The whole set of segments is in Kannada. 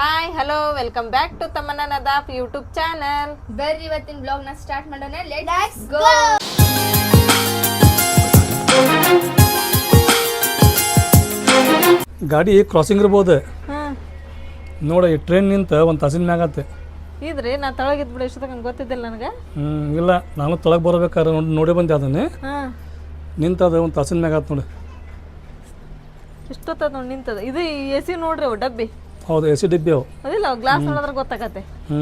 Hi hello welcome back to Tammanna Nadaf YouTube channel ಬರ್ರಿ ಇವತ್ತಿನ ಬ್ಲಾಗ್ನ ಸ್ಟಾರ್ಟ್ ಮಾಡೋಣ. ಲೆಟ್ಸ್ ಗೋ ಗಾಡಿ ಕ್ರಾಸಿಂಗ್ ಇರ್ಬೋದು. ಹಾಂ. ನೋಡ ಈ ಟ್ರೈನ್ ನಿಂತ ಒಂದು ತಾಸಿನ ಮ್ಯಾಗ ಆತ. ಇದ್ರಿ ನಾ ತಳಗಿದ್ ಬಿಡಿ ಇಷ್ಟೊತ್ತಕ ಗೊತ್ತಿದ್ದಿಲ್ಲ ನನಗೆ. ಹ್ಞೂ ಇಲ್ಲ ನಾನು ತೊಳಗೆ ಬರ್ಬೇಕಾದ್ರೆ ನೋಡಿ ನೋಡಿ ಬಂದೆ ಅದನ್ನೇ. ಹಾಂ. ನಿಂತದ ಒಂದು ತಾಸಿನ ಮ್ಯಾಗ ಆತ ನೋಡಿ. ಎಷ್ಟೊತ್ತದ ನೋಡಿ ನಿಂತದ? ಇದು ಎ ಸಿ ನೋಡ್ರಿ ಅವು ಡಬ್ಬಿ. ಹೌದು ಎ ಸಿ ಡಿಬ್ಬಿ ಅವು ಅದಿಲ್ಲ ಗ್ಲಾಸ್ ನೋಡಿದ್ರೆ ಗೊತ್ತಾಗತ್ತೆ. ಹ್ಞೂ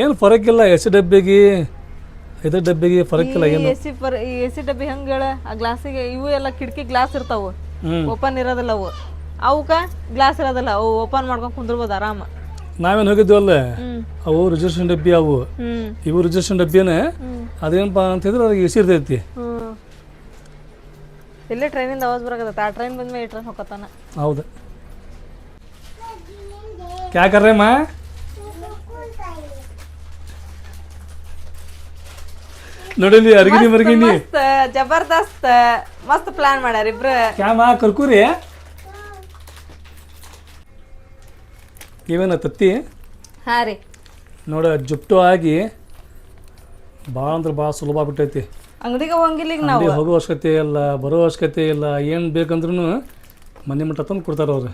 ಏನು ಫರಕ್ಕಿಲ್ಲ ಎ ಸಿ ಡಬ್ಬಿಗೆ ಇದ್ರ ಡಬ್ಬಿಗೆ ಫರಕ್ಕಿಲ್ಲ ಏನು? ಎ ಸಿ ಪರ್ ಈ ಎ ಸಿ ಡಬ್ಬಿ ಹೆಂಗೆ ಹೇಳ? ಆ ಗ್ಲಾಸಿಗೆ ಇವು ಎಲ್ಲ ಕಿಟಕಿ ಗ್ಲಾಸ್ ಇರ್ತಾವು. ಓಪನ್ ಇರೋದಿಲ್ಲ ಅವು. ಅವಕ್ಕ ಗ್ಲಾಸ್ ಇರೋದಿಲ್ಲ. ಅವು ಓಪನ್ ಮಾಡ್ಕೊಂಡು ಕುಂದಿರ್ಬೋದು ಆರಾಮ. ನಾವೇನು ಹೋಗಿದ್ವಲ್ಲ? ಅವು ರಿಜರ್ವೇಷನ್ ಡಬ್ಬಿ ಅವು. ಇವು ರಿಜರ್ವೇಷನ್ ಡಬ್ಬಿನೇ ಅದೇನಪ್ಪ ಅಂತ ಹೇಳಿದ್ರೆ ಅದಕ್ಕೆ ಎಸಿ ಇರ್ತೈತಿ. ಇಲ್ಲೇ ಟ್ರೈನಿಂದ ಆವಾಜ್ ಬರಕತ್ತ ಆ ಟ್ರೈನ್ ಬಂದ್ಮೇಲೆ ಈ ಟ್ರೈನ್ ಹೋಗತ್ತಾನ ಹೌದು. ಕ್ಯಾ कर रहे ಮಾ ನೋಡಿಲಿ ಅರ್ಗಿನಿ ಮರ್ಗಿನಿ. ಜಬರ್ದಸ್ತ್ ಮಸ್ತ್ ಪ್ಲಾನ್ ಮಾಡ್ಯಾರ ಇಬ್ರು. ಕ್ಯಾಮ ಕರ್ಕೂರಿ? ಇವೇನ ತತ್ತಿ? ಹಾ ರೀ. ನೋಡ ಜುಪ್ಟು ಆಗಿ ಭಾಳ ಅಂದ್ರೆ ಭಾಳ ಸುಲಭ ಆಗ್ಬಿಟ್ಟೈತಿ. ಅಂಗಡಿಗೆ ಹೋಗಿಲ್ಲ ಈಗ ನಾವು ಹೋಗೋ ಅವಶ್ಯಕತೆ ಇಲ್ಲ ಬರೋ ಅವಶ್ಯಕತೆ ಇಲ್ಲ ಏನು ಬೇಕಂದ್ರೂ ಮನೆ ಮಟ್ಟ ತಂದು ಕೊಡ್ತಾರೆ ಅವ್ರು.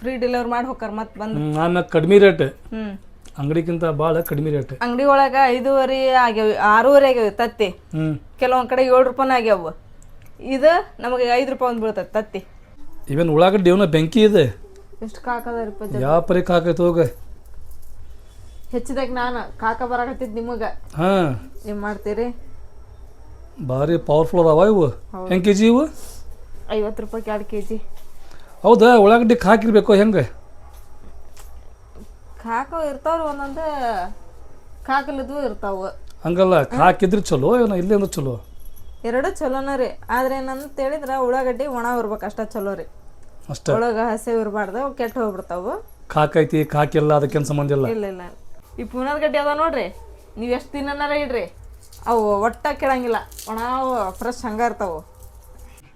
ಫ್ರೀ ಡೆಲಿವರಿ ಮಾಡಿ ಹೋಗ್ತಾರೆ ಮತ್ತೆ ಬಂದು. ನಾನು ಕಡಿಮೆ ರೇಟ್ ಹ್ಮ್. ಅಂಗಡಿಗಿಂತ ಭಾಳ ಕಡಿಮೆ ರೇಟ್ ಅಂಗಡಿ ಒಳಗ ಐದೂವರೆ ಆಗ್ಯಾವ ಆರೂವರೆ ಆಗ್ಯಾವ ತತ್ತಿ. ಹ್ಞೂ ಕೆಲವೊಂದ್ ಕಡೆ ಏಳು ರೂಪಾಯಿ ಆಗ್ಯಾವ. ಇದು ನಮಗೆ ಐದು ರೂಪಾಯಿ ಒಂದು ಬೀಳ್ತದೆ ತತ್ತಿ. ಇವನ್ ಉಳ್ಳಾಗಡ್ಡಿ ಇವನ ಬೆಂಕಿ ಇದೆ. ಎಷ್ಟು ಕಾಕದ ರೂಪಾಯಿ ಯಾವ ಪರಿ ಕಾಕೈತೆ ಹೋಗ. ಹೆಚ್ಚಿದಾಗ ನಾನು ಕಾಕ ಬರಾಕತ್ತಿದ್ ನಿಮಗ. ಹಾಂ. ನೀವು ಮಾಡ್ತೀರಿ? ಭಾರಿ ಪವರ್ಫುಲ್ ಅದಾವ ಇವು. ಹೆಂಗೆ ಕೆ ಜಿ ಇವು? ಐವತ್ತು ರೂಪಾಯಿ ಎರಡು ಕೆ ಜಿ ಹೌದಾ? ಉಳ್ಳಾಗಡ್ಡಿ ಹಾಕಿರ್ಬೇಕು ಹೆಂಗೆ? ಕಾಕೋ ಇರ್ತಾವ್ರಿ ಒಂದೊಂದು ಕಾಕಲದ್ದು ಇರ್ತಾವ. ಹಂಗಲ್ಲ ಹಾಕಿದ್ರೆ ಚಲೋ ಏನೋ ಇಲ್ಲೇ ಅಂದ್ರೆ ಚಲೋ? ಎರಡು ಚಲೋನ ರೀ. ಆದ್ರೆ ಏನಂತ ಹೇಳಿದ್ರ ಉಳ್ಳಾಗಡ್ಡಿ ಒಣ ಇರ್ಬೇಕು ಅಷ್ಟ ಚಲೋ ರೀ. ಅಷ್ಟೇ? ಒಳಗ ಹಸಿ ಇರಬಾರ್ದು ಅವು ಕೆಟ್ಟ ಹೋಗ್ಬಿಡ್ತಾವು. ಕಾಕೈತಿ ಕಾಕಿಲ್ಲ ಅದಕ್ಕೇನು ಸಂಬಂಧ ಇಲ್ಲ? ಇಲ್ಲ ಇಲ್ಲ ಈ ಪುನರ್ ಗಡ್ಡಿ ಅದ ನೋಡ್ರಿ ನೀವು ಎಷ್ಟು ದಿನನಾರ ಇಡ್ರಿ. ಅವು ಒಟ್ಟ ಕೆಡಂಗಿಲ್ಲ ಒಣ ಫ್ರೆಶ್ ಹಂಗ ಇರ್ತಾವು.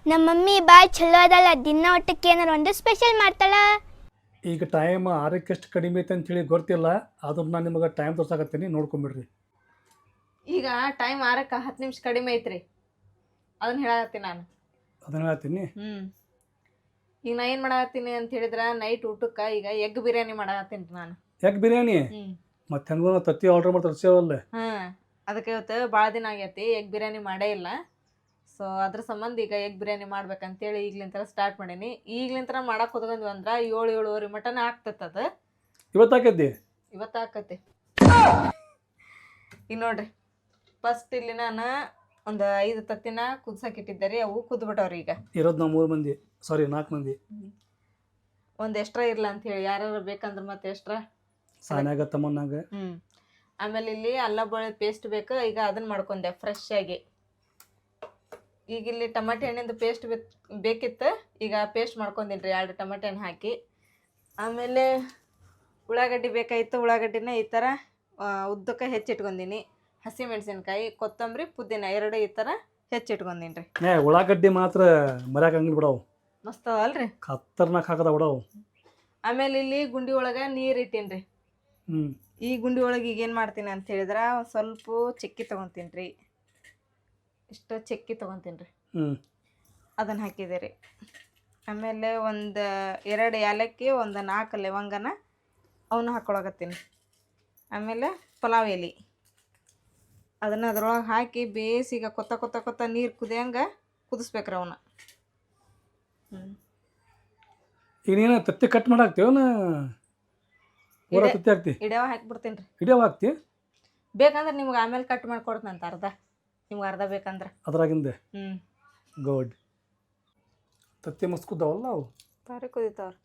ನಮ್ಮ ಮಮ್ಮಿ ಬಾಯ್ ಚಲೋ ಅದಲ್ಲ ದಿನ ಊಟಕ್ಕೆ ಏನಾರು ಒಂದು ಸ್ಪೆಷಲ್ ಮಾಡ್ತಾಳ? ಈಗ ಟೈಮ್ ಆರಕ್ಕೆ ಎಷ್ಟು ಕಡಿಮೆ ಐತೆ ಅಂತೇಳಿ ಗೊತ್ತಿಲ್ಲ ಆದ್ರೂ ನಾನು ನಿಮಗೆ ಟೈಮ್ ತೋರ್ಸಾಕತ್ತೀನಿ ನೋಡ್ಕೊಂಬಿಡ್ರಿ. ಈಗ ಟೈಮ್ ಆರಕ್ಕೆ ಹತ್ತು ನಿಮಿಷ ಕಡಿಮೆ ಐತ್ರಿ. ಅದನ್ನ ಹೇಳತ್ತೀನಿ ನಾನು. ಅದನ್ನ ಹೇಳ್ತೀನಿ ಹ್ಞೂ ಈಗ ನಾ ಏನು ಮಾಡತ್ತೀನಿ ಅಂತ ಹೇಳಿದ್ರೆ ನೈಟ್ ಊಟಕ್ಕೆ ಈಗ ಎಗ್ ಬಿರಿಯಾನಿ ಮಾಡತ್ತೀನಿ ನಾನು. ಎಗ್ ಬಿರಿಯಾನಿ? ಹ್ಞೂ ಮತ್ತೆ ಹೆಂಗೋ ತತ್ತಿ ಆರ್ಡರ್ ಮಾಡಿ ತರಿಸೇವಲ್ಲ ಹಾಂ. ಅದಕ್ಕೆ ಇವತ್ತು ಭಾಳ ದಿನ ಆಗೈತಿ ಎಗ್ ಬಿರಿಯಾನಿ ಮಾಡೇ ಇಲ್ಲ. ಸೊ ಅದ್ರ ಸಂಬಂಧ ಈಗ ಎಗ್ ಬಿರಿಯಾನಿ ಮಾಡ್ಬೇಕಂತೇಳಿ ಈಗ್ಲಿಂತರ ಸ್ಟಾರ್ಟ್ ಮಾಡೀನಿ. ಈಗ್ಲಿಂತರ ಮಾಡಕ್ಕೆ ಹೋದ್ಕೊಂಡ್ವಿ ಅಂದ್ರೆ ಏಳು ಏಳುವರೆ ಮಟನ್ ಆಗ್ತೈತೆ ಅದು. ಇವತ್ತಾಕೈತಿ? ಇವತ್ತು ಆಕತಿ ಈಗ ನೋಡ್ರಿ ಫಸ್ಟ್ ಇಲ್ಲಿ ನಾನು ಒಂದು ಐದು ತತ್ತಿನ ಕುದ್ಸಕ್ಕೆ ಇಟ್ಟಿದ್ದೆ ರೀ ಅವು ಕುದ್ಬಿಟ್ಟವ್ರಿ ಈಗ. ಇರೋದು ನಾವು ಮೂರು ಮಂದಿ ಸಾರಿ ನಾಲ್ಕು ಮಂದಿ. ಒಂದು ಎಕ್ಸ್ಟ್ರಾ ಇರ್ಲ ಅಂತ ಹೇಳಿ ಯಾರು ಬೇಕಂದ್ರೆ ಮತ್ತೆ ಎಕ್ಸ್ಟ್ರಾ ಸಾನ್ಯಾಗ ತಮ್ಮನಾಗ ಹ್ಞೂ ಆಮೇಲೆ ಇಲ್ಲಿ ಅಲ್ಲ ಬಳೆ ಪೇಸ್ಟ್ ಬೇಕು ಈಗ ಅದನ್ನ ಮಾಡ್ಕೊಂಡೆ ಫ್ರೆಶ್ ಆಗಿ. ಈಗ ಇಲ್ಲಿ ಟಮಾಟೆ ಹಣ್ಣಿಂದು ಪೇಸ್ಟ್ ಬೇಕಿತ್ತು ಈಗ ಪೇಸ್ಟ್ ಮಾಡ್ಕೊಂಡಿನಿ ರೀ ಎರಡು ಟಮಾಟೆ ಹಣ್ಣು ಹಾಕಿ. ಆಮೇಲೆ ಉಳ್ಳಾಗಡ್ಡಿ ಬೇಕಾಗಿತ್ತು ಉಳ್ಳಾಗಡ್ಡಿನ ಈ ಥರ ಉದ್ದಕ್ಕೆ ಹೆಚ್ಚಿಟ್ಕೊಂಡೀನಿ ಹಸಿ ಮೆಣಸಿನ್ಕಾಯಿ ಕೊತ್ತಂಬರಿ ಪುದೀನ ಎರಡು ಈ ಥರ ಹೆಚ್ಚಿಟ್ಕೊಂಡೀನಿ ರೀ ಏ ಉಳ್ಳಾಗಡ್ಡಿ ಮಾತ್ರ ಮರ್ಯಾಕಂಗಿಲ್ಲ ಬಿಡವು. ಮಸ್ತ್ ಅಲ್ರಿ? ಖತರ್ನಾಕ್ ಹಾಕದ ಬಿಡವು. ಆಮೇಲೆ ಇಲ್ಲಿ ಗುಂಡಿ ಒಳಗೆ ನೀರು ಇಟ್ಟೀನಿ ರೀ ಹ್ಞೂ ಈ ಗುಂಡಿ ಒಳಗೆ ಈಗ ಏನು ಮಾಡ್ತೀನಿ ಅಂತ ಹೇಳಿದ್ರೆ ಒಂದು ಸ್ವಲ್ಪ ಚಿಕ್ಕಿ ತೊಗೊತೀನಿ ರೀ ಇಷ್ಟು ಚಕ್ಕಿ ತೊಗೊತೀನಿ ರೀ ಹ್ಞೂ ಅದನ್ನು ಹಾಕಿದೆ ರೀ. ಆಮೇಲೆ ಒಂದು ಎರಡು ಏಲಕ್ಕಿ ಒಂದು ನಾಲ್ಕು ಲವಂಗನ ಅವನ್ನ ಹಾಕೊಳಕತ್ತೀನಿ. ಆಮೇಲೆ ಪಲಾವ್ ಎಲೆ. ಅದನ್ನು ಅದ್ರೊಳಗೆ ಹಾಕಿ ಬೇಸಿಗೆ ಕೊತ್ತ ಕೊತ್ತ ಕೊತ್ತ ನೀರು ಕುದಿಯಂಗೆ ಕುದಿಸ್ಬೇಕ್ರಿ ಅವನ್ನ ಹ್ಞೂ ತತ್ತಿ ಕಟ್ ಮಾಡಾಕ್ತೀವ ಪೂರ. ತತ್ತಿ ಹಾಕ್ತಿ? ಇಡ್ಯಾವ ಹಾಕ್ಬಿಡ್ತೀನಿ ರೀ ಇಡೇವ್ ಹಾಕ್ತಿ? ಬೇಕಂದ್ರೆ ನಿಮ್ಗೆ ಆಮೇಲೆ ಕಟ್ ಮಾಡಿ ಕೊಡ್ತೀನಿ ಅಂತ ಅರ್ಧ. ನಿಮ್ಗೆ ಅರ್ಧ ಬೇಕಂದ್ರೆ? ಅದ್ರಾಗಿಂದ? ಹ್ಞೂ ಗುಡ್ ತತ್ತಿ ಮುಸ್ಕುದವಲ್ಲ ಅವು? ಭಾರಿ ಕುದಿತಾವ್ರಿ.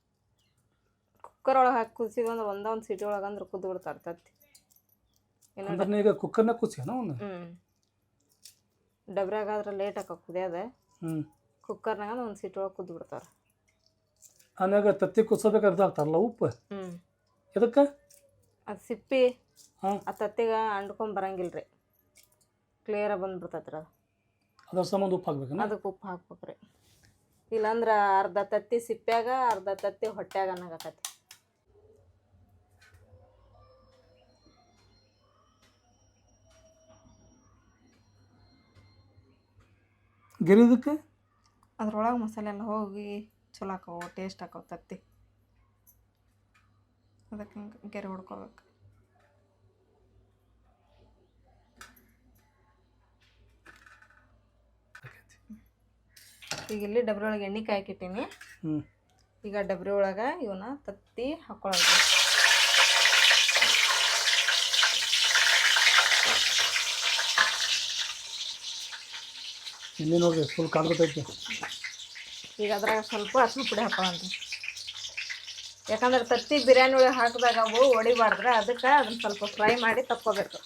ಕುಕ್ಕರ್ ಒಳಗೆ ಹಾಕಿ ಕುದಿಸಿದ್ವಿ ಅಂದ್ರೆ ಒಂದೇ ಒಂದು ಸಿಟಿ ಒಳಗೆ ಅಂದ್ರೆ ಕುದ್ದು ಬಿಡ್ತಾರೆ ತತ್ತಿ. ಏನೋ ಅಂದ್ರೆ ಈಗ ಕುಕ್ಕರ್ನ ಕುದಿಸ್ಯಾನ ಅವನು ಹ್ಞೂ ಡಬ್ರ್ಯಾಗ ಆದ್ರೆ ಲೇಟ್ ಹಾಕೋ ಕುದಿಯೋದೆ ಹ್ಞೂ ಕುಕ್ಕರ್ನಾಗ ಒಂದು ಸಿಟಿ ಒಳಗೆ ಕುದ್ದು ಬಿಡ್ತಾರೆ. ಆಮ್ಯಾಗ ತತ್ತಿ ಕುದಿಸೋಬೇಕಾದ್ರೆ ಹಾಕ್ತಾರಲ್ಲ ಉಪ್ಪು? ಹ್ಞೂ ಎದಕ್ಕೆ? ಅದು ಸಿಪ್ಪಿ ಹಾಂ. ಆ ತತ್ತಿಗೆ ಅಂಡ್ಕೊಂಡ್ ಬರಂಗಿಲ್ಲ ರೀ ಕ್ಲಿಯರ್ ಬಂದ್ಬಿಡ್ತೈತೆ ರೀ. ಅದ್ರ ಸಂಬಂಧ ಉಪ್ಪು ಹಾಕ್ಬೇಕು ಅದಕ್ಕೆ ಉಪ್ಪು ಹಾಕ್ಬೇಕ್ರಿ ಇಲ್ಲಾಂದ್ರೆ ಅರ್ಧ ತತ್ತಿ ಸಿಪ್ಪ್ಯಾಗ ಅರ್ಧ ತತ್ತಿ ಹೊಟ್ಯಾಗ ಅನ್ನಗಾಕತಿ ಗಿರಿದಕ್ಕೆ ಅದ್ರೊಳಗೆ ಮಸಾಲೆ ಎಲ್ಲ ಹೋಗಿ ಚಲೋ ಹಾಕವು ಟೇಸ್ಟ್ ಹಾಕೋ ತತ್ತಿ. ಅದಕ್ಕೆ ಗೆರೆ ಹೊಡ್ಕೋಬೇಕು. ಈಗ ಇಲ್ಲಿ ಡಬ್ರಿ ಒಳಗೆ ಎಣ್ಣೆ ಕಾಯ್ಕಿಟ್ಟೀನಿ. ಹ್ಞೂ ಈಗ ಡಬ್ರಿ ಒಳಗೆ ಇವನ್ನ ತತ್ತಿ ಹಾಕೊಳ್ಳೋದು ಇಲ್ಲಿ ನೋಡ್ರಿ ಫುಲ್ ಕಾದ್ಬಿಟ್ಟೈತಿ ಈಗ ಅದ್ರಾಗ ಸ್ವಲ್ಪ ಅರ್ಶಿನ ಪುಡಿ ಹಾಕೊಳ್ಳೋಣ ಯಾಕಂದ್ರೆ ತತ್ತಿ ಬಿರಿಯಾನಿ ಒಳಗೆ ಹಾಕಿದಾಗ ಅವು ಒಡಿಬಾರ್ದ್ರೆ ಅದಕ್ಕೆ ಅದನ್ನ ಸ್ವಲ್ಪ ಫ್ರೈ ಮಾಡಿ ತಕ್ಕೋಬೇಕು.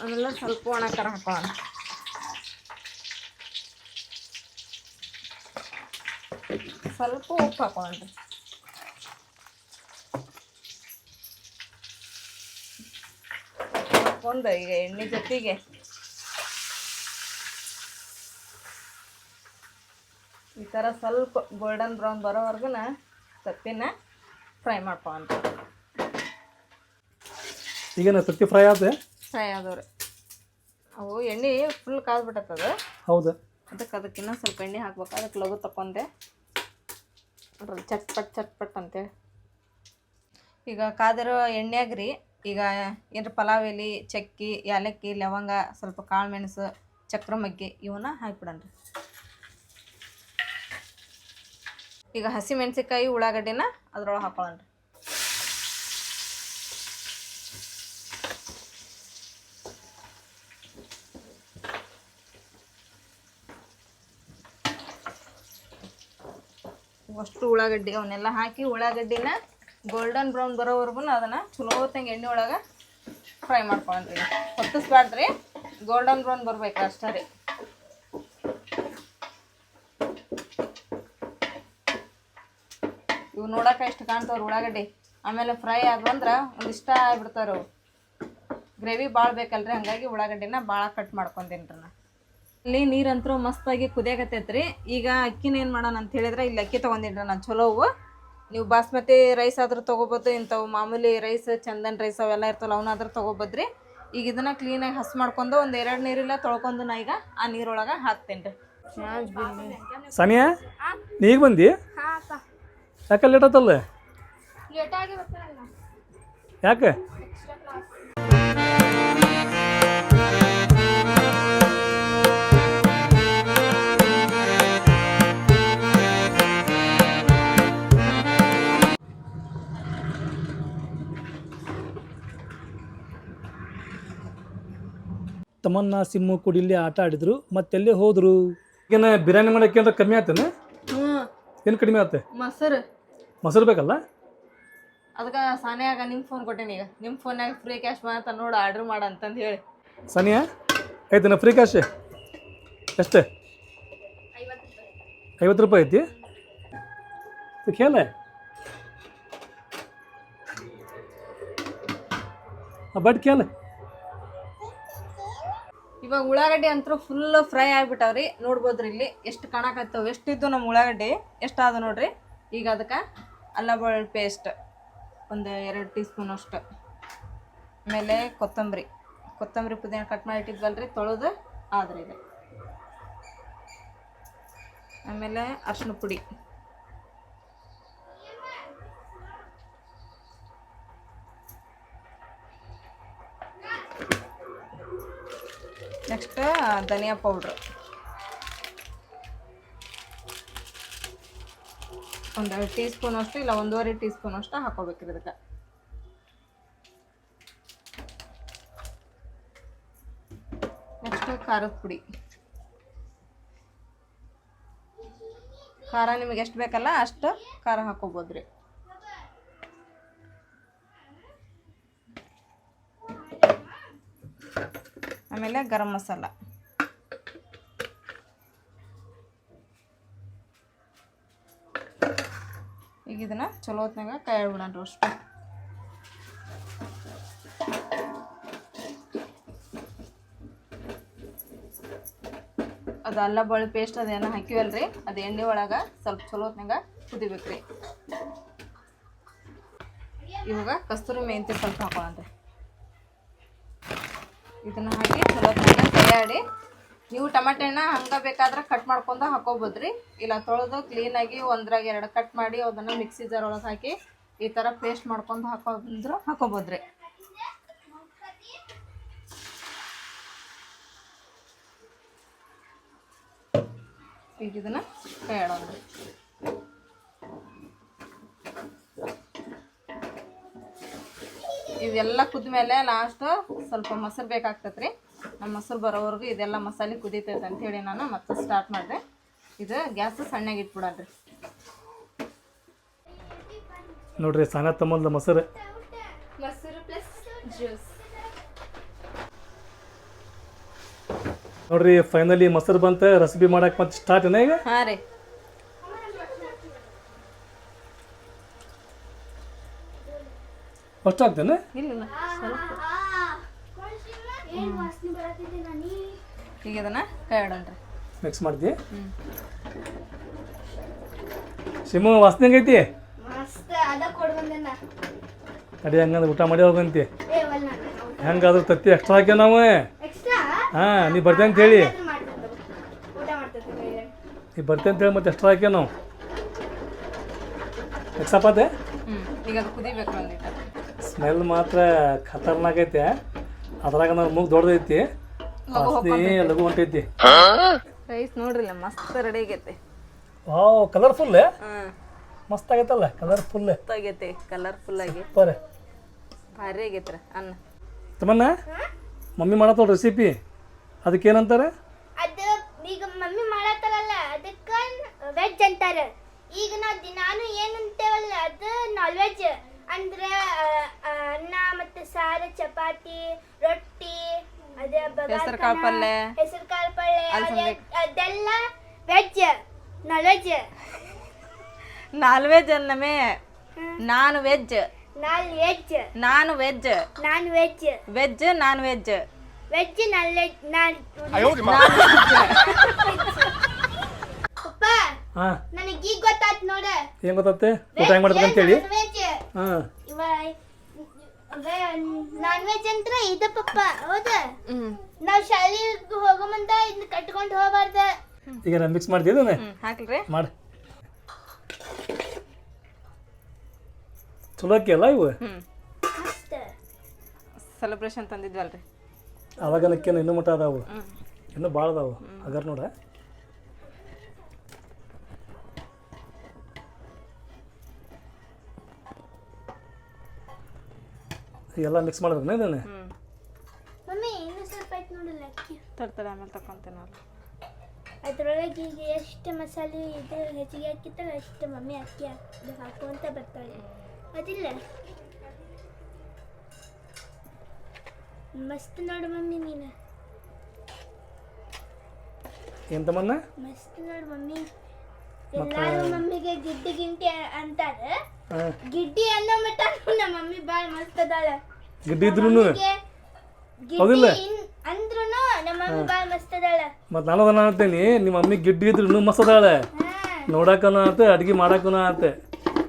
ಅದೆಲ್ಲ ಸ್ವಲ್ಪ ಒಣ ಖಾರ ಹಾಕೊಳ್ಳೋಣ ಸ್ವಲ್ಪ ಉಪ್ಪು ಹಾಕೊಳ್ಳೋಣ ಹಾಕೊಂಡು ಈಗ ಎಣ್ಣೆ ಜೊತೆಗೆ ಈ ಥರ ಸ್ವಲ್ಪ ಗೋಲ್ಡನ್ ಬ್ರೌನ್ ಬರೋವರೆಗೂ ತತ್ತಿನ ಫ್ರೈ ಮಾಡ್ಕೊಂತ ಈಗ ತತ್ತಿ ಫ್ರೈ ಆದ ಫ್ರೈ ಆದವ್ರಿ. ಅವು ಎಣ್ಣೆ ಫುಲ್ ಕಾದ್ಬಿಟ್ಟದ ಹೌದು. ಅದಕ್ಕೆ ಅದಕ್ಕೆ ಇನ್ನೂ ಸ್ವಲ್ಪ ಎಣ್ಣೆ ಹಾಕ್ಬೇಕು. ಅದಕ್ಕೆ ಲಘು ತಕೊಂಡೆ ಅದ್ರಲ್ಲಿ ಚಟ್ಪಟ್ ಚಟ್ಪಟ್ ಅಂತೇಳಿ. ಈಗ ಕಾದಿರೋ ಎಣ್ಣೆಯಾಗ ರೀ. ಈಗ ಏನ್ರ ಪಲಾವ್ ಎಲೆ, ಚಕ್ಕಿ ಏಲಕ್ಕಿ ಲವಂಗ, ಸ್ವಲ್ಪ ಕಾಳು ಮೆಣಸು ಚಕ್ರ ಮಗ್ಗಿ ಇವನ್ನ ರೀ. ಈಗ ಹಸಿ ಮೆಣಸಿನ್ಕಾಯಿ, ಉಳ್ಳಾಗಡ್ಡಿನ ಅದ್ರೊಳಗೆ ಹಾಕೊಳ್ಳೋಣ್ರಿ ಅಷ್ಟು ಉಳ್ಳಾಗಡ್ಡಿ ಅವನ್ನೆಲ್ಲ ಹಾಕಿ ಉಳ್ಳಾಗಡ್ಡಿನ ಗೋಲ್ಡನ್ ಬ್ರೌನ್ ಬರೋವರೆಗೂ ಅದನ್ನು ಚಲೋ ಹೊತ್ತಂಗೆ ಎಣ್ಣೆ ಒಳಗೆ ಫ್ರೈ ಮಾಡ್ಕೊಳ್ರಿ ಹೊತ್ತಿಸ್ಬಾರ್ದ್ರಿ ಗೋಲ್ಡನ್ ಬ್ರೌನ್ ಬರ್ಬೇಕು ಅಷ್ಟೇ ರೀ. ಇವು ನೋಡಕ್ಕೆ ಇಷ್ಟು ಕಾಣ್ತಾವ್ರಿ ಉಳ್ಳಾಗಡ್ಡಿ. ಆಮೇಲೆ ಫ್ರೈ ಆದ್ವಂದ್ರೆ ಒಂದಿಷ್ಟ ಅವು ಗ್ರೇವಿ ಭಾಳ ಬೇಕಲ್ರಿ, ಹಾಗಾಗಿ ಉಳ್ಳಾಗಡ್ಡಿನ ಭಾಳ ಕಟ್ ಮಾಡ್ಕೊಂತೀನಿ ರೀ ನಾ. ಇಲ್ಲಿ ನೀರಂತರೂ ಮಸ್ತಾಗಿ ಕುದಿಯಾಕತ್ತೈತ್ರಿ. ಈಗ ಅಕ್ಕಿನ ಏನು ಮಾಡೋಣ ಅಂತ ಹೇಳಿದ್ರೆ ಇಲ್ಲಿ ಅಕ್ಕಿ ತೊಗೊಂಡಿನ್ರಿ ನಾನು. ಚಲೋವು ನೀವು ಬಾಸ್ಮತಿ ರೈಸ್ ಆದರೂ ತೊಗೋಬೋದು ಇಂಥವು ಮಾಮೂಲಿ ರೈಸ್ ಚಂದನ್ ರೈಸ್ ಅವೆಲ್ಲ ಇರ್ತವಲ್ಲ ಅವನ್ನಾದ್ರೂ ತೊಗೋಬೋದ್ರಿ. ಈಗ ಇದನ್ನು ಕ್ಲೀನಾಗಿ ಹಸ್ ಮಾಡ್ಕೊಂಡು ಒಂದು ಎರಡು ನೀರಿಲ್ಲ ತೊಳ್ಕೊಂಡು ನಾ ಈಗ ಆ ನೀರೊಳಗೆ ಹಾಕ್ತೇನೆ ರೀ ಸಾನಿಯಾ ನೀ ಈಗ ಬಂದಿ ಯಾಕೆ ಲೇಟ್ ಆತಲ್ಲ? ಯಾಕೆ? ತಮ್ಮನ್ನ ಸಿಮ್ಮು ಕುಡಿ ಇಲ್ಲಿ ಆಟ ಆಡಿದ್ರು. ಮತ್ತೆಲ್ಲಿ ಹೋದ್ರು. ಈಗೇನ ಬಿರಿಯಾನಿ ಮಾಡಕ್ಕೆ ಅಂದ್ರೆ ಕಮ್ಮಿ ಆಯ್ತೇನೆ? ಹ್ಮ್ ಏನು ಕಡಿಮೆ ಆಗುತ್ತೆ ಮೊಸರು. ಮೊಸರು ಬೇಕಲ್ಲ? ಅದಕ್ಕೆ ಸಾನಿಯಾಗ ನಿಮ್ ಫೋನ್ ಕೊಟ್ಟೇನಿ ಈಗ. ನಿಮ್ಮ ಫೋನ್ಯಾಗ ಫ್ರೀ ಕ್ಯಾಶ್ ಬಂತ ನೋಡು ಆರ್ಡರ್ ಮಾಡ ಅಂತಂದು ಹೇಳಿ. ಸಾನಿಯಾ ಐತನ ಫ್ರೀ ಕ್ಯಾಶ್ ಎಷ್ಟೇ? ಐವತ್ತು ರೂಪಾಯಿ ಐತಿ? ಕೇಳ ಬಟ್ ಕೇಳ ಇವಾಗ ಉಳ್ಳಾಗಡ್ಡಿ ಅಂತೂ ಫುಲ್ ಫ್ರೈ ಆಗ್ಬಿಟ್ಟವ್ರಿ. ನೋಡ್ಬೋದ್ರಿ ಇಲ್ಲಿ ಎಷ್ಟು ಕಾಣಕತ್ತವ, ಎಷ್ಟಿದ್ದು ನಮ್ಮ ಉಳ್ಳಾಗಡ್ಡಿ, ಎಷ್ಟಾದ ನೋಡ್ರಿ? ಈಗ ಅದಕ್ಕೆ ಅಲ್ಲ ಬೆಳ್ಳುಳ್ಳಿ ಪೇಸ್ಟ್ ಒಂದು ಎರಡು ಟೀ ಸ್ಪೂನ್ ಅಷ್ಟು. ಆಮೇಲೆ ಕೊತ್ತಂಬರಿ. ಕೊತ್ತಂಬರಿ ಪುದೀನ ಕಟ್ ಮಾಡಿ ಇಟ್ಟಿದ್ವಲ್ರಿ, ತೊಳೆದು ಆದ್ರೆ ಇದು ಆಮೇಲೆ ಅರ್ಶಿನ ಪುಡಿ. ನೆಕ್ಸ್ಟ್ ಧನಿಯಾ ಪೌಡ್ರ್ ಒಂದೆರಡು ಟೀ ಸ್ಪೂನ್ ಅಷ್ಟು ಇಲ್ಲ, ಒಂದೂವರೆ ಟೀ ಸ್ಪೂನ್ ಅಷ್ಟು ಹಾಕೋಬೇಕ್ರಿ ಇದಕ್ಕೆ. ನೆಕ್ಸ್ಟ್ ಖಾರದ ಪುಡಿ. ಖಾರ ನಿಮಗೆ ಎಷ್ಟು ಬೇಕಲ್ಲ ಅಷ್ಟು ಖಾರ ಹಾಕೋಬೋದ್ರಿ. ಆಮೇಲೆ ಗರಂ ಮಸಾಲ. ಈಗ ಇದನ್ನ ಚಲೋ ಹೊತ್ನಾಗ ಕೈ ರೋಸ್ಟ್ ಅದು ಅಲ್ಲ ಬಳ್ಳಿ ಪೇಸ್ಟ್ ಅದೇನೋ ಹಾಕಿವಲ್ರಿ, ಅದು ಎಣ್ಣೆ ಒಳಗೆ ಸ್ವಲ್ಪ ಚಲೋ ಹೊತ್ನಾಗ ಕುದಿಬೇಕ್ರಿ. ಇವಾಗ ಕಸ್ತೂರಿ ಮೆಂತೆ ಸ್ವಲ್ಪ ಹಾಕೊಳ್ಳೋಣ್ರಿ ಇದನ್ನ ಹಾಕಿ ಚಲೋ ಕೈಯಾಡಿ ನೀವು ಟಮಾಟೆ ಹಣ್ಣ ಹಂಗೆ ಬೇಕಾದ್ರೆ ಕಟ್ ಮಾಡ್ಕೊಂಡು ಹಾಕೋಬೋದ್ರಿ. ಇಲ್ಲ ತೊಳೆದು ಕ್ಲೀನಾಗಿ ಒಂದ್ರಾಗ ಎರಡು ಕಟ್ ಮಾಡಿ ಅದನ್ನು ಮಿಕ್ಸಿ ಜಾರ್ ಒಳಗೆ ಹಾಕಿ ಈ ಥರ ಪೇಸ್ಟ್ ಮಾಡ್ಕೊಂಡು ಹಾಕೋಂದ್ರೆ ಹಾಕೋಬೋದ್ರಿ. ಈಗ ಇದನ್ನ ಕೈ ಆಡೋದ್ರಿ ಇವೆಲ್ಲ ಕುದ್ಮೇಲೆ ಲಾಸ್ಟ್ ಸ್ವಲ್ಪ ಮೊಸರು ಬೇಕಾಗ್ತೈತೆ ನಮ್ಮ ಮೊಸರು ಬರೋವರೆಗೂ ಇದೆಲ್ಲ ಮಸಾಲೆ ಕುದೀತೈತೆ ಅಂಥೇಳಿ ನಾನು ಮತ್ತೆ ಸ್ಟಾರ್ಟ್ ಮಾಡಿದೆ. ಇದು ಗ್ಯಾಸ್ ಸಣ್ಣಗೆ ಇಟ್ಬಿಡಲ್ರಿ ನೋಡ್ರಿ ಸಣ್ಣ ತಮ್ಮಲ್ದ ಮೊಸರು. ಮೊಸರು ಪ್ಲಸ್ ಜ್ಯೂಸ್ ನೋಡ್ರಿ ಫೈನಲಿ ಮೊಸರು ಬಂತ ರೆಸಿಪಿ ಮಾಡಕ್ ಮತ್ತೆ ಸ್ಟಾರ್ಟ್ ಏನ ಈಗ? ಹಾಂ ರೀ. ಫಸ್ಟ್ ಆಗ್ತೇನೆ ಇಲ್ಲ ಸ್ವಲ್ಪ ಏನು ವಾಸನೆ ಬರತ್ತಿದೆ ನಾನಿ ಈಗ ಇದನ್ನ ಕೈ ಆಡೋಣ್ರಿ ಮಿಕ್ಸ್ ಮಾಡ್ತಿ ಸಿಮು ವಾಸನೆ ಹೆಂಗೈತಿ? ಮಸ್ತ್ ಅದ ಕೊಡ್ ಬಂದೆನ. ಅಡಿ ಹಂಗಂದ್ರೆ ಊಟ ಮಾಡಿ ಹೋಗಂತಿ. ಹೆಂಗಾದ್ರೂ ತತ್ತಿ ಎಕ್ಸ್ಟ್ರಾ ಹಾಕ್ಯ ನಾವು? ಎಕ್ಸ್ಟ್ರಾ ಹಾಂ ನೀ ಬರ್ತೆ ಅಂತ ಹೇಳಿ. ನೀ ಬರ್ತೆ ಅಂತ ಹೇಳಿ ಮತ್ತೆ ಎಕ್ಸ್ಟ್ರಾ ಹಾಕ್ಯ ನಾವು. ಎಕ್ಸಪಾತೆ ಹ್ಞೂ ಈಗ ಅದು ಕುದಿಬೇಕು ಸ್ಮೆಲ್ ಮಾತ್ರ ಖತರ್ನಾಕ್ ಐತೆ. ಅದ್ರಾಗ ನಾವು ಮೂಗ್ ದೊಡ್ಡದೈತಿ ವಾಸನೆ ಲಘು ಹೊಂಟೈತಿ. ರೈಸ್ ನೋಡ್ರಿಲ್ಲ ಮಸ್ತ್ ರೆಡಿ ಆಗೈತೆ. ವಾವ್ ಕಲರ್ಫುಲ್ ಹಾಂ. ಮಸ್ತ್ ಆಗೈತಲ್ಲ ಕಲರ್ಫುಲ್ ಮಸ್ತ್ ಆಗೈತೆ ಕಲರ್ಫುಲ್ ಆಗಿ. ಸೂಪರ್ ಭಾರಿ ಆಗೈತ್ರಿ ಅನ್ನ. ತಮ್ಮನ್ನ ಮಮ್ಮಿ ಮಾಡತ್ತಲ್ಲ ರೆಸಿಪಿ ಅದಕ್ಕೇನಂತಾರೆ? ಅದು ಈಗ ಮಮ್ಮಿ ಮಾಡತ್ತಲ್ಲ ಅದಕ್ಕೆ ವೆಜ್ ಅಂತಾರೆ. ಈಗ ನಾವು ದಿನಾನು ಏನು ಅಂತೇವಲ್ಲ ಅದು ನಾನ್ ವೆಜ್ ಅಂದ್ರೆ ಅನ್ನ ಮತ್ತೆ ಸಾರು ಚಪಾತಿ ರೊಟ್ಟಿ ಅದೇ ಹೆಸರು ಕಾಳು ಪಲ್ಯ. ಹೆಸರು ಕಾಳು ಪಲ್ಯ ಅಲಸಂದೆ. ಅದೇ- ಅದೆಲ್ಲ veg non veg non veg ಅನ್ನಮೇ non veg non veg ನಾನು veg non veg veg non veg veg non veg non ಅಪ್ಪ ಹಾಂ. ನನಗೆ ಈಗ ಗೊತ್ತಾಯ್ತು ನೋಡ. ಏನ್ ಗೊತ್ತತ್ತೆ? ಊಟ ಹೆಂಗ್ ಮಾಡ್ಬೇಕಂತೇಳಿ. ವೆಜ್ ಹಾಂ. ಇವ ನಾನ್ ವೆಜ್ ಅಂತ ಇದ ಪಪ್ಪ ಹೌದ. ನಾವ್ ಶಾಲೆಗೆ ಹೋಗೋ ಮುಂದ ಇದನ್ನ ಕಟ್ಕೊಂಡು ಹೋಗಬಾರ್ದ. ಈಗ ನಾನು ಮಿಕ್ಸ್ ಮಾಡ್ತಿದ್ದೇನೆ ಹ್ಮ್ ಹಾಕ್ಲ್ರಿ ಮಾಡಿ. ಚಲೋ ಅಕ್ಕಿ ಅಲ್ಲ ಇವು ಸೆಲೆಬ್ರೇಷನ್ ತಂದಿದ್ವಲ್ರಿ. ಅವಾಗ ನಕ್ಕೇನು ಇನ್ನೂ ಮಟ್ಟ ಅದಾವು ಇನ್ನೂ ಭಾಳ ಅದಾವು ಅಗರ್ ನೋಡ. ಎಲ್ಲ ಮಿಕ್ಸ್ ಮಾಡಿದ್ರೆ ಇದನ್ನ? ಮಮ್ಮಿ ಇನ್ನು ಸ್ವಲ್ಪ ಆಯ್ತು ನೋಡಲ್ಲ ಅಕ್ಕಿ. ತರ್ತಾರೆ ಆಮೇಲೆ ತಕೊಂತೀನಿ ನಾನು ಅದ್ರೊಳಗೆ ಈಗ ಎಷ್ಟು ಮಸಾಲೆ ಇದು ಹೆಚ್ಚಿಗೆ ಹಾಕಿತ್ತಲ್ಲ ಅಷ್ಟು ಮಮ್ಮಿ ಅಕ್ಕಿ ಹಾಕಿ ಹಾಕುವಂತ ಬರ್ತಾಳೆ. ಅದಿಲ್ಲ. ಮಸ್ತ್ ನೋಡು ಮಮ್ಮಿ ನೀನು. ಎಂತ ಮಸ್ತ್ ನೋಡು ಮಮ್ಮಿ. ಎಲ್ಲಾರು ಮಮ್ಮಿಗೆ ಗಿಡ್ಡಿ ಗಿಂಟಿ ಅಂತಾರೆ. ಗಿಡ್ಡಿ ಅನ್ನೋ ಮಟ್ಟ ನಮ್ಮ ಮಮ್ಮಿ ಬಾಳ ಮಸ್ತ್ ಅದಾಳ ಗಿಡ್ಡಿ ಇದ್ರೂನು? ಹೌದಿಲ್ಲ? ಅಂದ್ರೂನು ನಮ್ಮ ಮಮ್ಮಿ ಬಾಳ ಮಸ್ತ್ ಅದಾಳ ಮತ್ತು ನಾನು ಅದನ್ನ ಅಂತೇನಿ ನಿಮ್ಮ ಮಮ್ಮಿ ಗಿಡ್ಡಿ ಇದ್ರು ಇನ್ನೂ ಮಸ್ತ್ ಅದಾಳೆ. ನೋಡಕ್ಕನ ಆತ ಅಡ್ಗೆ ಮಾಡಕ್ಕನ ಆತೆ.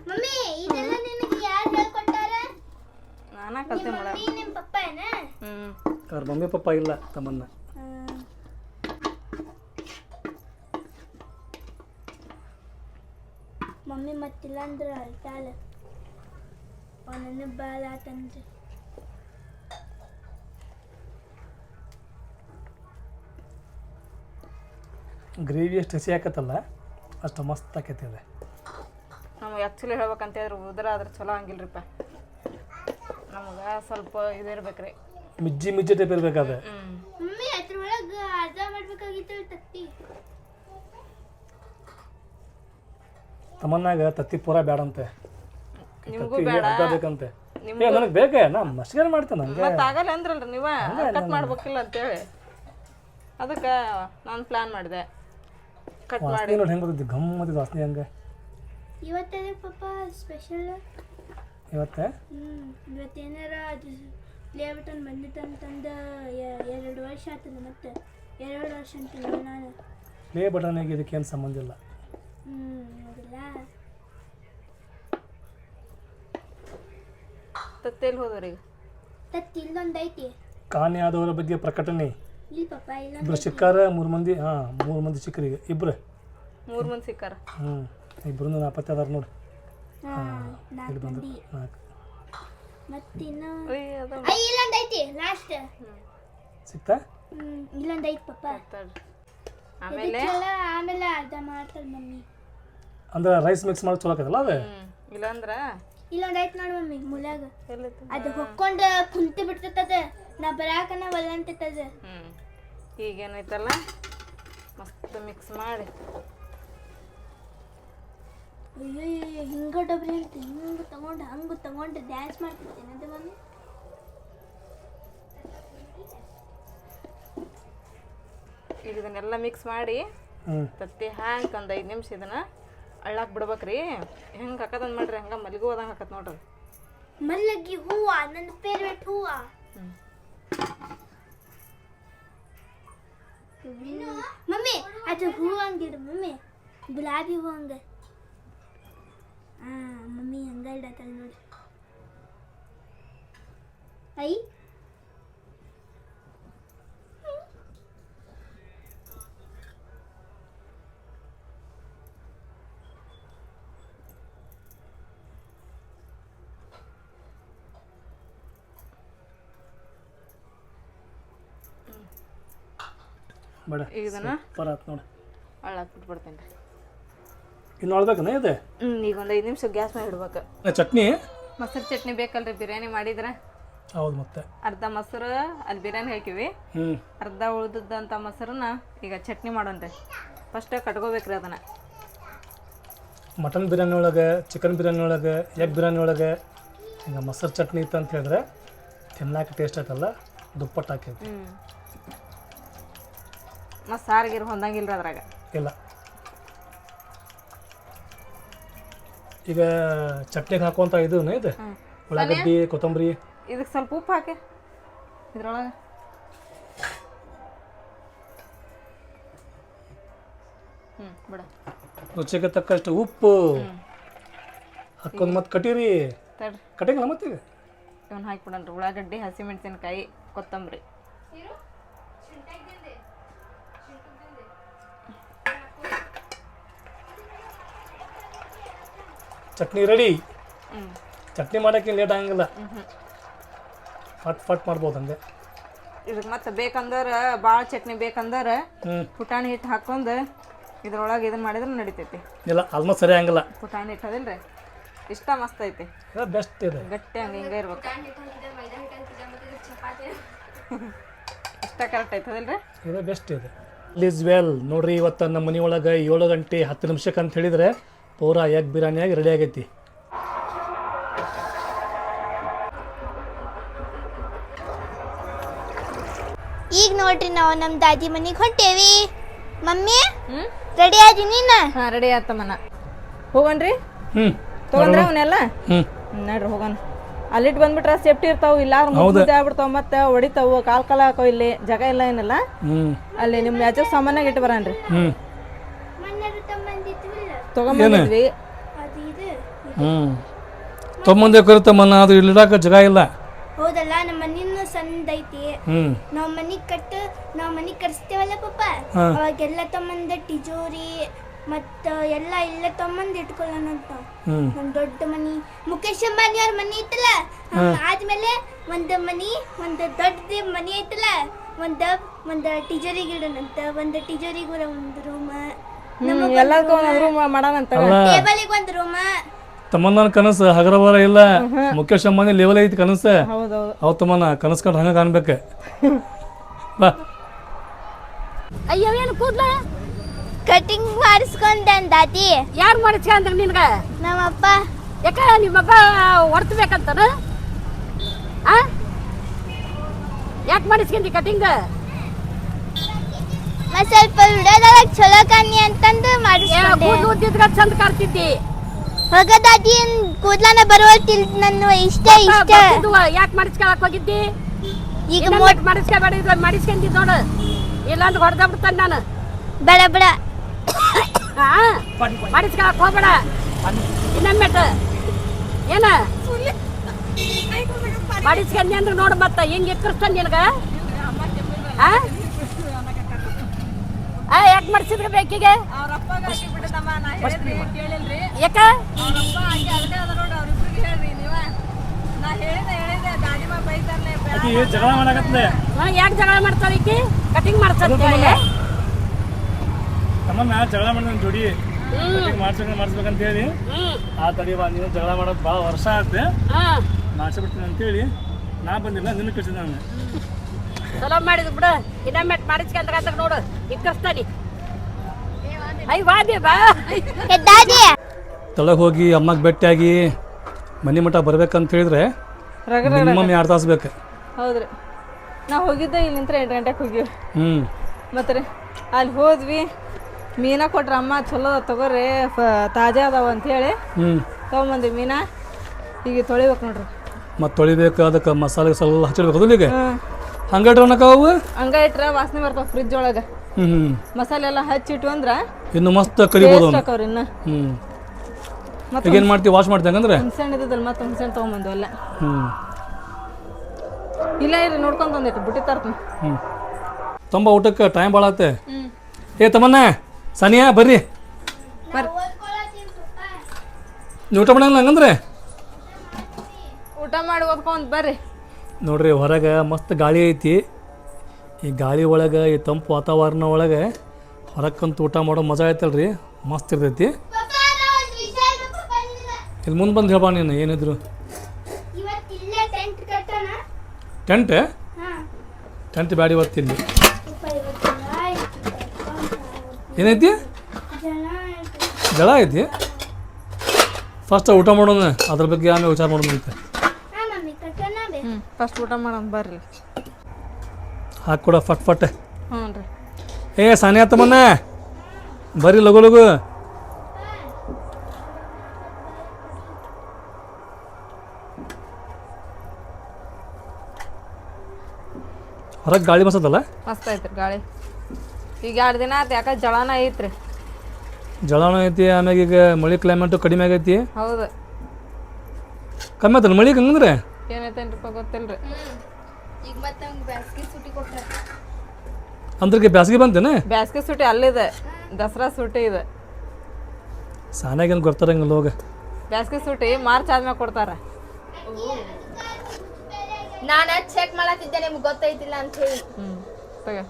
ಮಮ್ಮಿ ಇದೆಲ್ಲ ನಿನಗೆ ಯಾರು ಹೇಳ್ಕೊಟ್ಟಾರ? ನಾನಾ ಕಲ್ತೆ ಮಾಡ ನಿಮ್ಮ ಪಪ್ಪ ಏನ? ಹ್ಮ್. ಅವ್ರ ಮಮ್ಮಿ ಪಪ್ಪ ಇಲ್ಲ ತಮ್ಮನ್ನ. ಮಮ್ಮಿ ಮತ್ತಿಲ್ಲ ಅಂದ್ರೆ ಅಳ್ತಾಳ. ಅವನನ್ನ ಬಾಳ ಆತಂದ್ರೆ ಗ್ರೇವಿ ಎಷ್ಟು ಹಸಿ ಹಾಕತ್ತಲ್ಲ ಅಷ್ಟು ಮಸ್ತ್ ಆಕೈತಿ ಅದು. ನಮ್ಗೆ ಆ್ಯಕ್ಚುಲಿ ಹೇಳ್ಬೇಕಂತ ಹೇಳಿದ್ರೆ ಉದ್ರ ಆದ್ರೆ ಚಲೋ ಹಂಗಿಲ್ರಿಪ್ಪ. ನಮಗೆ ಸ್ವಲ್ಪ ಇದಿರ್ಬೇಕ್ರಿ ಮಿಜ್ಜಿ ಮಿಜ್ಜಿ ಟೈಪ್ ಇರ್ಬೇಕಾದ ಹ್ಮ್. ಮಮ್ಮಿ ಅದ್ರೊಳಗೆ ಅರ್ಧ ಮಾಡ್ಬೇಕಾಗಿತ್ತು ತತ್ತಿ ತಮ್ಮನ್ನಾಗ ತತ್ತಿ ಪೂರ ಬೇಡಂತೆ ನಿಮಗೂ ಬೇಡ. ಅರ್ಧ ಬೇಕಂತೆ. ಏ ನನಗೆ ಬೇಕೇ? ನಾ ಮಸ್ಗರ್ ಮಾಡ್ತೇನೆ ಹಂಗೆ ಮತ್ತೆ ಆಗಲ್ಲ ಅಂದ್ರಲ್ರಿ ನೀವ. ಕಟ್ ಮಾಡ್ಬೇಕಿಲ್ಲ ಅಂತೇಳಿ. ಅದಕ್ಕೆ ನಾನು ಪ್ಲಾನ್ ಮಾಡಿದೆ. ಕಟ್ ಮಾಡಿ. ನೋಡಿ ಹೆಂಗೆ ಬರ್ತೈತಿ ಗಮ್ಮತ್ತಿ ವಾಸನೆ ಹಂಗೆ? ಇವತ್ತದೇ ಪಪ್ಪ ಸ್ಪೆಷಲ್ ಇವತ್ತೆ? ಇವತ್ತೇನಾರ ಅದು ಪ್ಲೇ ಬಟನ್ ಬಂದಿತ್ತಂತಂದ ಎರಡು ವರ್ಷ ಆತದ ಮತ್ತೆ. ಎರಡು ವರ್ಷ ಅಂತ ನಾನು. ಪ್ಲೇ ಆಗಿ ಇದಕ್ಕೇನು ಸಂಬಂಧ ಇಲ್ಲ. ಹ್ಮ್ ನೋಡಿಲ್ಲ ತತ್ತೇಲಿ ಹೋದ್ರಿ ಈಗ? ತತ್ತಿ ಇಲ್ಲೊಂದು ಐತಿ ಕಾಣೆಯಾದವರ ಬಗ್ಗೆ ಪ್ರಕಟಣೆ ಇಲ್ಲಿ ಇಬ್ರು ಸಿಕ್ಕಾರ ಮೂರು ಮಂದಿ ಹಾಂ ಮೂರು ಮಂದಿ ಸಿಕ್ಕರಿಗೆ ಇಬ್ರು? ಮೂರು ಮಂದಿ ಸಿಕ್ಕಾರ? ಹ್ಞೂ ಇಬ್ರು ನಾಪತ್ತೆ ಅದಾರ ನೋಡಿ. ಹಾಂ ಇಲ್ಲಿ ಬಂದು ನಾಲ್ಕು. ಮತ್ತಿನ್ನ ಅಯ್ಯ, ಅದು ಐ ಇಲ್ಲೊಂದು ಐತಿ ಲಾಸ್ಟ್ ಸಿಕ್ತಾ? ಇಲ್ಲೊಂದೈತಿ ಇಲ್ಲೊಂದು ಐತಿ. ಆಮೇಲೆ ಇದಕ್ಕೆಲ್ಲ ಆಮೇಲೆ ಅರ್ಧ ಮಾಡ್ತಾಳೆ ಮಮ್ಮಿ. ಅಂದ್ರೆ ರೈಸ್ ಮಿಕ್ಸ್ ಮಾಡಿ ಚಲೋ ಆಕೈತಲ್ಲ ಅದು? ಇಲ್ಲ ಇಲ್ಲಂದ್ರ? ನೋಡಿ ಐತಿ ನೋಡು ಮಮ್ಮಿ ಮುಲಾಗ ಅದು ಹೊಕ್ಕೊಂಡ ಕುಂತು ಬಿಡ್ತದ ನಾ ಬರಾಕನ ಒಲ್ಲಂತದ ಹ್ಮ್. ಈಗೇನೈತಲ್ಲ ಮಸ್ತ್ ಮಿಕ್ಸ್ ಮಾಡಿ. ಅಯ್ಯೋ ಹಿಂಗ ಡಬ್ರಿ ಅಂತ ಹಿಂಗ ತಗೊಂಡು ಹಂಗ ತಗೊಂಡು ಡ್ಯಾನ್ಸ್ ಮಾಡ್ತಿರ್ತೇನೆ. ಅದು ಮಮ್ಮಿ. ಈಗ ಇದನ್ನೆಲ್ಲ ಮಿಕ್ಸ್ ಮಾಡಿ ತತ್ತಿ ಹಾಕಿ ಒಂದು ಐದು ನಿಮಿಷ ಇದನ್ನ ಅಳ್ಳಾಕ್ ಬಿಡ್ಬೇಕ್ರಿ. ಹೆಂಗೆ ಹಾಕದಂದ್ ಮಾಡ್ರಿ ಹಂಗೆ ಮಲ್ಲಿಗೆ ಹೋದಂಗೆ ಹಾಕತ್ ನೋಡ್ರಿ. ಮಲ್ಲಗಿ ಹೂವ ನನ್ನ ಫೇವ್ರೆಟ್ ಹೂವ. ಮಮ್ಮಿ ಅದು ಹೂವ ಹಂಗಿಡು ಮಮ್ಮಿ ಗುಲಾಬಿ ಹೂವ ಹಂಗ ಹಾಂ ಮಮ್ಮಿ ಹಂಗ ಇಡತ್ತಲ್ಲ ನೋಡಿ ಐ ಬೇಡ. ಈಗ ಇದನ್ನ? ಸೂಪರ್ ಆತು ನೋಡಿ. ಅಳ್ಳಾಕ್ ಬಿಟ್ಬಿಡ್ತೇನೆ ರೀ ಇನ್ನು ಅಳ್ಬೇಕನ ಇದು? ಹ್ಞೂ ಈಗ ಒಂದು ಐದು ನಿಮಿಷ ಗ್ಯಾಸ್ ಮೇಲೆ ಇಡ್ಬೇಕು. ಆ, ಚಟ್ನಿ? ಮೊಸರು ಚಟ್ನಿ ಬೇಕಲ್ರಿ ಬಿರಿಯಾನಿ ಮಾಡಿದ್ರೆ. ಹೌದು ಮತ್ತೆ. ಅರ್ಧ ಮೊಸರು ಅಲ್ಲಿ ಬಿರಿಯಾನಿ ಹಾಕಿವಿ. ಹ್ಞೂ ಅರ್ಧ ಉಳ್ದದ್ದಂಥ ಮೊಸರನ್ನ ಈಗ ಚಟ್ನಿ ಮಾಡೋಣ್ರಿ. ಫಸ್ಟ್ ಕಟ್ಕೋಬೇಕ್ರಿ ಅದನ್ನ. ಮಟನ್ ಬಿರಿಯಾನಿ ಒಳಗೆ ಚಿಕನ್ ಬಿರಿಯಾನಿ ಒಳಗೆ ಎಗ್ ಬಿರಿಯಾನಿ ಒಳಗೆ ಹಿಂಗೆ ಮೊಸರು ಚಟ್ನಿ ಇತ್ತು ಅಂತ ಹೇಳಿದ್ರೆ ತಿನ್ನಕ್ಕೆ ಟೇಸ್ಟ್ ಆಯ್ತಲ್ಲ ದುಪ್ಪಟ್ಟು ಹಾಕೈತಿ ಹ್ಞೂ ಮತ್ತು ಸಾರಿಗಿರು ಹೊಂದಂಗಿಲ್ಲ ಅದ್ರಾಗ. ಇಲ್ಲ. ಈಗ ಚಟ್ನಿಗೆ ಹಾಕುವಂಥ ಇದು? ಇದು ಉಳ್ಳಾಗಡ್ಡಿ ಕೊತ್ತಂಬರಿ. ಇದಕ್ಕೆ ಸ್ವಲ್ಪ ಉಪ್ಪು ಹಾಕಿ. ಇದ್ರೊಳಗೆ. ಹ್ಞೂ ಬಿಡ. ರುಚಿಗೆ ತಕ್ಕಷ್ಟು ಉಪ್ಪು. ಹಾಕೊಂಡು ಮತ್ತೆ ಕಟೀರಿ. ತಡ್ರಿ. ಕಟಿಂಗಲ್ಲ ಮತ್ತೆ ಇವನ್ ಉಳ್ಳಾಗಡ್ಡಿ ಹಸಿಮೆಣಸಿನಕಾಯಿ ಕೊತ್ತಂಬರಿ. ಚಟ್ನಿ ರೆಡಿ ಚಟ್ನಿ ಮಾಡೋಕ್ಕೆ ಲೇಟ್ ಆಗಂಗಿಲ್ಲ. ಫಟ್ ಫಟ್ ಮಾಡ್ಬೋದು ಹಂಗೆ. ಇದಕ್ಕೆ ಮತ್ತೆ ಬೇಕಂದ್ರೆ ಭಾಳ ಚಟ್ನಿ ಬೇಕಂದ್ರೆ ಪುಟಾಣಿ ಹಿಟ್ಟು ಹಾಕೊಂಡು ಇದ್ರೊಳಗೆ ಇದನ್ನ ಮಾಡಿದ್ರೆ ನಡಿತೈತಿ. ಇಲ್ಲ ಆಲ್ಮೋಸ್ಟ್ ಸರಿ ಆಗಂಗಿಲ್ಲ. ಪುಟಾಣಿ ಹಿಟ್ಟು ಅದಿಲ್ರಿ ಇಷ್ಟ ಮಸ್ತ್ ಐತಿ. ಇದು ಬೆಸ್ಟ್ ಇದೆ. ಗಟ್ಟಿ ಹಂಗೆ ಹಿಂಗೆ ಇರ್ಬೇಕು. ಇಷ್ಟ ಕರೆಕ್ಟ್ ಐತೆ ರೀ ಇದು ಬೆಸ್ಟ್ ಇದೆ. ಲೀಸ್ ವೆಲ್ ನೋಡ್ರಿ ಇವತ್ತು ನಮ್ಮ ಮನೆ ಒಳಗೆ ಏಳು ಗಂಟೆ ಹತ್ತು ನಿಮಿಷಕ್ಕೆ ಅಂತ ಹೇಳಿದ್ರೆ ಪೂರಾ ಎಗ್ ಬಿರಿಯಾನಿಯಾಗಿ ರೆಡಿ ಆಗೈತಿ? ಈಗ ನೋಡ್ರಿ ನಾವು ನಮ್ಮ ದಾದಿ ಮನೆಗೆ ಹೊಂಟೇವಿ. ಮಮ್ಮಿ ರೆಡಿ ಆದಿ ನೀನು? ಹಾ ರೆಡಿ ಆತಮ್ಮನ ಹೋಗೋಣ್ರಿ? ಹ್ಞೂ ತೊಗೊಂಡ್ರೆ ಅವನ್ನೆಲ್ಲ ಹ್ಞೂ ನೋಡ್ರಿ ಹೋಗೋಣ. ಅಲ್ಲಿಟ್ಟು ಬಂದ್ಬಿಟ್ರೆ ಸೇಫ್ಟಿ ಇರ್ತಾವ ಇಲ್ಲ ಆಗ್ಬಿಡ್ತಾವ ಮತ್ತೆ ಹೊಡಿತಾವು ಕಾಲ್ ಕಾಲ ಹಾಕೋ ಇಲ್ಲಿ ಜಾಗ ಇಲ್ಲ ಏನಲ್ಲ. ಅಲ್ಲಿ ನಿಮ್ ಯಾಚೋ ಸಾಮಾನ್ಯಾಗ ಇಟ್ಟು ಬರನ್ರಿ. ಹ್ಞೂ ತಮ್ಮಂದಿದ್ವಿಲ್ಲ ತೊಗೊಂಬಂದಿದ್ವಿ. ಅದು ಇದು ಹ್ಞೂ ತೊಂಬಂದೇ ಕರಿತಮ್ಮನ ಅದು ಇಲ್ಲಿಡಕ್ಕೆ ಜಾಗ ಇಲ್ಲ. ಹೌದಲ್ಲ ನಮ್ಮ ನಿನ್ನ ಸಂದೈತಿ ಹ್ಞೂ ನಾವ್ ಮನಿ ಕಟ್ಟ ನಾವ್ ಮನಿ ಕಟ್ಸ್ತೇವಲ್ಲ ಪಪ್ಪ? ಹಾ. ಅವಾಗೆಲ್ಲ ತಮ್ಮಂದ ಟಿಜೋರಿ ಮತ್ತ ಎಲ್ಲ ಇಲ್ಲ ತಮ್ಮಂದ ಇಟ್ಕೊಳ್ಳೋಣ ಅಂತ. ಹ್ಞೂ ಒಂದ್ ದೊಡ್ಡ ಮನಿ. ಮುಖೇಶ್ ಅಂಬಾನಿ ಅವ್ರ ಮನಿ ಐತಲ್ಲ? ಆದ್ಮೇಲೆ ಒಂದ್ ಮನಿ ಒಂದ್ ದೊಡ್ಡ ಮನಿ ಐತಲ್ಲ? ಒಂದ ಒಂದ್ ಟಿಜೋರಿ ಗಿಡನಂತ ಒಂದ್ ಟಿಜೋರಿಗೂ ಒಂದ್ ರೂಮ್. ಎಲ್ಲದಕ್ಕೂ ಒಂದೊಂದು ರೂಮ್ ಮಾಡೋಣಂತ ಅಲ್ಲ. ಟೇಬಲಿಗೆ ಒಂದ್ ರೂಮ್. ತಮ್ಮನ ಕನಸು ಹಗರಬರ ಇಲ್ಲ. ಮುಖೇಶ್ ಅಂಬಾನಿ ಲೆವೆಲ್ ಐತಿ ಕನಸು. ಹೌದೌದು. ಅವ್ ತಮ್ಮನ ಕನಸು ಕಂಡು ಹಂಗೆ ಕಾಣ್ಬೇಕು. ಬಾ. ಅಯ್ಯೋ ಏನು ಕೂದ್ಲ? ಕಟಿಂಗ್ ಮಾಡಿಸ್ಕೊಂಡೆ ದಾದಿ. ಯಾರು ಮಾಡಿಸ್ಕೊಂಡ್ರ ನಿನ್ಗ? ನಮ್ಮಪ್ಪ. ಯಾಕ ನಿಮ್ಮಪ್ಪ ಹೊಡ್ತಬೇಕಂತಾನ ಆ? ಯಾಕೆ ಮಾಡಿಸ್ಕೊಂಡಿ ಕಟಿಂಗ್? ಮತ್ ಸ್ವಲ್ಪ ವಿಡಿಯೋದಾಗ ಚಲೋ ಕಾಣಿ ಅಂತಂದು ಮಾಡಿಸ್ಕೊಂಡೆ. ಕೂದಲು ಉದ್ದಿದ್ರ ಚಂದ ಕಾಡ್ತಿದ್ದಿ ಹೋಗ ಕೂದ್ಲನ ಬರುವಲ್ತಿಲ್ ನನ್ನ ಇಷ್ಟ ಇಷ್ಟ. ಯಾಕೆ ಮಾಡಿಸ್ಕೊಳಕ್ ಹೋಗಿದ್ದಿ? ಈಗ ಮೋಟ್ ಮಾಡಿಸ್ಕೊಬೇಡ ಮಾಡಿಸ್ಕೊಂಡಿ ನೋಡು. ಇಲ್ಲಾಂದ್ರೆ ಹೊಡೆದ ಬಿಡ್ತಾನೆ ನಾನು. ಬೇಡ ಬೇಡ. ಮಾಡಿಸ್ಕೊಳಕ್ ಹೋಗ್ಬೇಡ. ಇನ್ನೊಮ್ಮೆಟ ಏನ? ಮಾಡಿಸ್ಕೊಂಡಿ ಅಂದ್ರೆ ನೋಡು ಮತ್ತ ಹಿಂಗೆ ಇಕ್ಕರ್ಸ್ತಾನೆ ನಿನಗ? ಹಾಂ ಆ? ಯಾಕೆ ಮಾಡಿಸಿದ್ರು ಬೇಕಿಗೆ? ಯಾಕ? ಜಗಳ ಮಾಡಕತ್ತಲೆ ಯಾಕೆ ಜಗಳ ಮಾಡ್ತಾರೆ ಈಕಿ? ಕಟಿಂಗ್ ಮಾಡ್ಸಂತ ತಮ್ಮನ್ನ. ಜಗಳ ಮಾಡಿದ ಜೋಡಿ. ಮಾಡ್ಸ್ಬೇಕು ಮಾಡ್ಸ್ಬೇಕಂತ ಹೇಳಿ. ಆ ತಡಿ ಬಾ ನೀನು ಜಗಳ ಮಾಡೋದು ಭಾಳ ವರ್ಷ ಆಗುತ್ತೆ ಹಾ. ಮಾಡಿಸ್ಬಿಡ್ತೀನಿ ಅಂತೇಳಿ ನಾ ಬಂದಿಲ್ಲ ನಿನ್ನ ಕಳಿಸಿದ ನಾನು. ಚಲೋ ಮಾಡಿದ್ ಬಿಡು. ಇನ್ನೊಮ್ಮೆ ಅಂತ ನೋಡು. ಇಕ್ಕರ್ಸ್ತಾನಿ ತಳಗೆ ಹೋಗಿ ಅಮ್ಮಗೆ ಭೇಟಿಯಾಗಿ ಮನೆ ಮಠ ಬರ್ಬೇಕಂತ ಹೇಳಿದ್ರೆ ಮಿನಿಮಮ್ ಎರಡು ತಾಸು ಬೇಕು. ಹೌದ್ರಿ. ನಾವು ಹೋಗಿದ್ದೆ ಇಲ್ಲಿ ನಿಂತ್ರ ಎಂಟು ಗಂಟೆಗೆ ಹೋಗಿವಿ. ಹ್ಞೂ ಮತ್ತೆ ರೀ ಅಲ್ಲಿ ಹೋದ್ವಿ. ಮೀನಾ ಕೊಟ್ರ ಅಮ್ಮ ಚಲೋ ತಗೋರಿ ಫ ತಾಜಾ ಅದಾವ ಅಂತೇಳಿ ಹ್ಞೂ ತಗೊಂಬಂದ್ವಿ ಮೀನಾ. ಈಗ ತೊಳಿಬೇಕು ನೋಡ್ರಿ. ಮತ್ತು ತೊಳಿಬೇಕು ಅದಕ್ಕೆ ಮಸಾಲೆ ಸ್ವಲ್ಪ ಹಚ್ಚಿಡ್ಬೇಕು. ಅಲ್ಲಿಗೆ ಹಂಗೆ ಇಟ್ರ ಅನ್ನಕ ಅವು? ಹಂಗ ಇಟ್ರೆ ವಾಸನೆ ಬರ್ತಾವ ಫ್ರಿಜ್ ಒಳಗೆ. ಮಸಾಲೆ ಎಲ್ಲ ಹಚ್ಚಿಟ್ಟು ಅಂದ್ರೆ ಇನ್ನು ಮಸ್ತ್ ಕರಿಬಹುದು ಹಾಕವ್ರಿ ಇನ್ನ. ಹ್ಞೂ ಮತ್ತೆ ಏನು ಮಾಡ್ತೀವಿ ವಾಶ್ ಮಾಡ್ತೀವಿ ಅಂದ್ರೆ ಹುಣ್ಸೆಹಣ್ಣು ಇದ್ದದಲ್ಲ ಮತ್ತೆ ಹುಣ್ಸೆಹಣ್ಣು ತೊಗೊಂಬಂದ್ವಲ್ಲ ಹ್ಞೂ ಇಲ್ಲ ಇರಿ ನೋಡ್ಕೊಂಡ್ ಬಂದಿಟ್ಟು ಬಿಟ್ಟಿ ತರ್ತೀನಿ. ಹ್ಮ್. ತುಂಬ ಊಟಕ್ಕೆ ಟೈಮ್ ಭಾಳ ಆಗುತ್ತೆ ಏ ತಮ್ಮನ್ನ ಸನಿಯಾ ಬರ್ರಿ. ನೀವು ಊಟ ಮಾಡಂಗಿಲ್ಲ ಹಂಗಂದ್ರೆ? ಊಟ ಮಾಡಿ ಓದ್ಕೊಂಡ್ ಬರ್ರಿ. ನೋಡ್ರಿ ಹೊರಗೆ ಮಸ್ತ್ ಗಾಳಿ ಐತಿ. ಈ ಗಾಳಿ ಒಳಗೆ ಈ ತಂಪು ವಾತಾವರಣ ಒಳಗೆ ಹೊರಕ್ಕಂತ ಊಟ ಮಾಡೋ ಮಜಾ ಐತಲ್ರಿ? ಮಸ್ತ್ ಇರ್ತೈತಿ. ಇಲ್ಲಿ ಮುಂದೆ ಬಂದು ಹೇಳಬಾ ನೀನು ಏನಿದ್ರು? ಇವತ್ತು ಇಲ್ಲೇ ಟೆಂಟ್ ಟೆಂಟ್? ಹಾ. ಟೆಂಟ್ ಬ್ಯಾಡಿ ಇವತ್ತು ಇಲ್ಲಿ ಉಪ್ಪ ಇವತ್ತು ಏನೈತಿ? ಜಳ ಐತಿ? ಫಸ್ಟ್ ಊಟ ಮಾಡೋಣ ಅದ್ರ ಬಗ್ಗೆ ಆಮೇಲೆ ವಿಚಾರ ಮಾಡೋಣ ಹಾ ಮಮ್ಮಿ ಕಟ್ಟೋಣ ಬೇ. ಹ್ಞೂ ಫಸ್ಟ್ ಊಟ ಮಾಡೋಣ ಬರ್ರಿ. ಹಾಕ್ಕೊಡ ಫಟ್ ಫಟ್. ಹ್ಞೂ ರೀ. ಏ ಸಾನಿಯಾ ತಮ್ಮನ್ನ. ಬರೀ ಲಗು ಲಗು. ಹೊರಗೆ ಗಾಳಿ ಬಸದಲ್ಲ ಮಸ್ತ್ ಐತ್ರಿ ಗಾಳಿ. ಈಗ ಎರಡು ದಿನ ಆಯ್ತು ಯಾಕೆ ಜಳನ ಐತ್ರಿ. ಜಳಾನ ಐತಿ ಆಮ್ಯಾಗ ಈಗ ಮಳೆ ಕ್ಲೈಮೇಟು ಕಡಿಮೆ ಆಗೈತಿ. ಹೌದು. ಕಮ್ಮಿ ಆತಲ್ಲ ಮಳೆ ಹಂಗಂದ್ರೆ ಏನೈತೇನ್ರಿಪ್ಪ ಗೊತ್ತಿಲ್ರಿ. ಮತ್ತೆ ಬ್ಯಾಸ್ಗೆ ಸುಟಿ ಕೊಟ್ಟಾರ ಅಂದ್ರಿಗೆ ಬ್ಯಾಸ್ಗೆ ಬಂತೇನೆ? ಬ್ಯಾಸ್ಗೆ ಸೂಟಿ ಅಲ್ಲಿದೆ. ದಸರಾ ಸೂಟಿ ಇದೆ. ಸಾನ್ಯಾಗೇನು ಗೊತ್ತಾರಂಗಿಲ್ಲ ಹೋಗ. ಬ್ಯಾಸ್ಗೆ ಸೂಟಿ ಮಾರ್ಚ್ ಆದ್ಮೇಲೆ ಕೊಡ್ತಾರ. ನಾನು ಚೆಕ್ ಮಾಡತ್ತಿದ್ದೆ ನಿಮ್ಗೆ ಗೊತ್ತೈತಿಲ್ಲ ಅಂತ ಹೇಳಿ. ಹ್ಞೂ ತಗೋ.